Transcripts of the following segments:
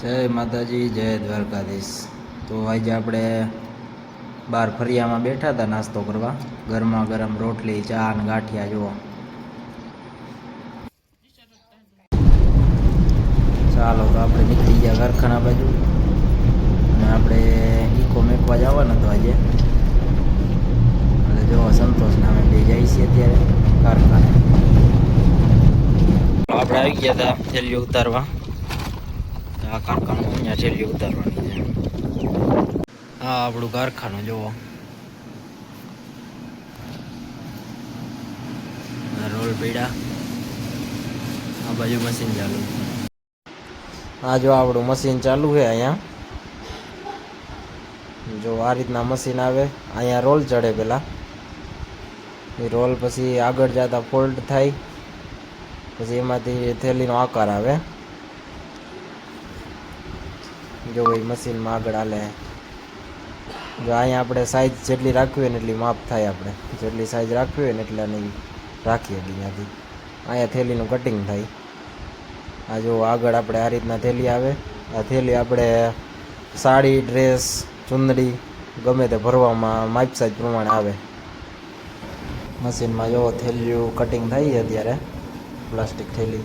જય માતાજી, જય દ્વારકાધીશ. તો આજે આપણે બહાર ફરિયામાં બેઠા હતા નાસ્તો કરવા. ગરમા ગરમ રોટલી, ચા અને ગાંઠિયા, જુઓ. ચાલો તો આપણે નીકળી ગયા કારખાના બાજુ. અને આપણે ઈકો મેકવા જવાનો તો આજે. એટલે જો સંતોષ નામે બે જઈએ છીએ અત્યારે કારખાને. આપણે આવી ગયા હતા થેલીઓ ઉતારવા. આ કારખાનું અહીંયા છેલ્લી ઉતારવાની છે. હા આપણું કારખાનું, જુઓ. આ રોલ પીડા. આ બાજુ મશીન ચાલુ. આ જો આપણું મશીન ચાલુ છે અહીંયા. જો આ રીતના મશીન આવે, અહીંયા રોલ ચડે પેલા. એ રોલ પછી આગળ જતા ફોલ્ડ થાય. પછી એમાંથી થેલીનો આકાર આવે. જો એ મશીનમાં આગળ હાલે. જો અહીંયા આપણે સાઈઝ જેટલી રાખવી હોય ને એટલી માપ થાય આપણે. જેટલી સાઈઝ રાખવી હોય ને એટલાની રાખીએ અહીંયાથી. અહીંયા થેલીનું કટિંગ થાય. આ જો આગળ આપણે આ રીતના થેલી આવે. આ થેલી આપણે સાડી ડ્રેસ ચુંદડી ગમે તે ભરવામાં માપ સાઈઝ પ્રમાણે આવે. મશીનમાં જો થેલીયું કટિંગ થાય અત્યારે. પ્લાસ્ટિક થેલી.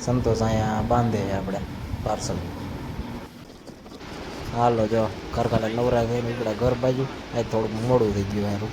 સંતોષ અહીંયા બાંધે આપણે પાર્સલ હાલો જો કારખાના નવરા થઈને નીકળ્યા. ઘર બાજુ એ થોડુંક મોડું થઈ ગયું હારું.